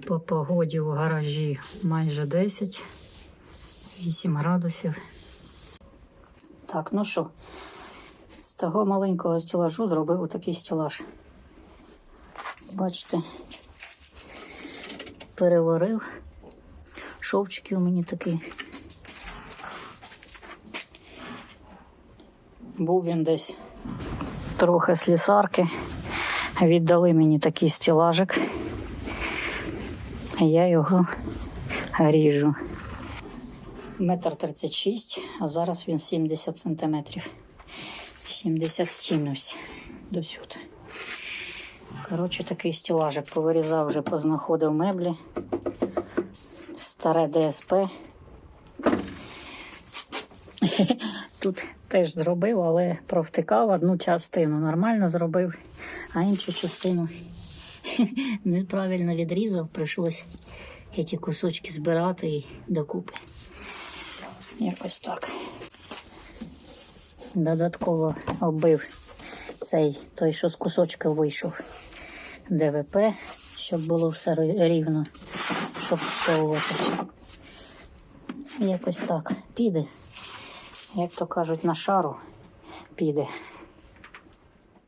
По погоді в гаражі майже 10, 8 градусів. Так, ну що, з того маленького стелажу зробив отакий стелаж. Бачите, переварив. Шовчики у мені такі. Був він десь трохи слісарки. Віддали мені такий стелажик. Я його ріжу. Метр тридцять шість, а зараз він 70 сантиметрів. 70 з чимось до сюди. Коротше, такий стелажик повирізав вже, познаходив меблі. Старе ДСП. Тут теж зробив, але провтикав одну частину. Нормально зробив, а іншу частину неправильно відрізав, прийшлось ці кусочки збирати і докупи. Якось так. Додатково оббив цей той, що з кусочка вийшов ДВП, щоб було все рівно, щоб сповувати. Якось так піде. Як то кажуть, на шару піде.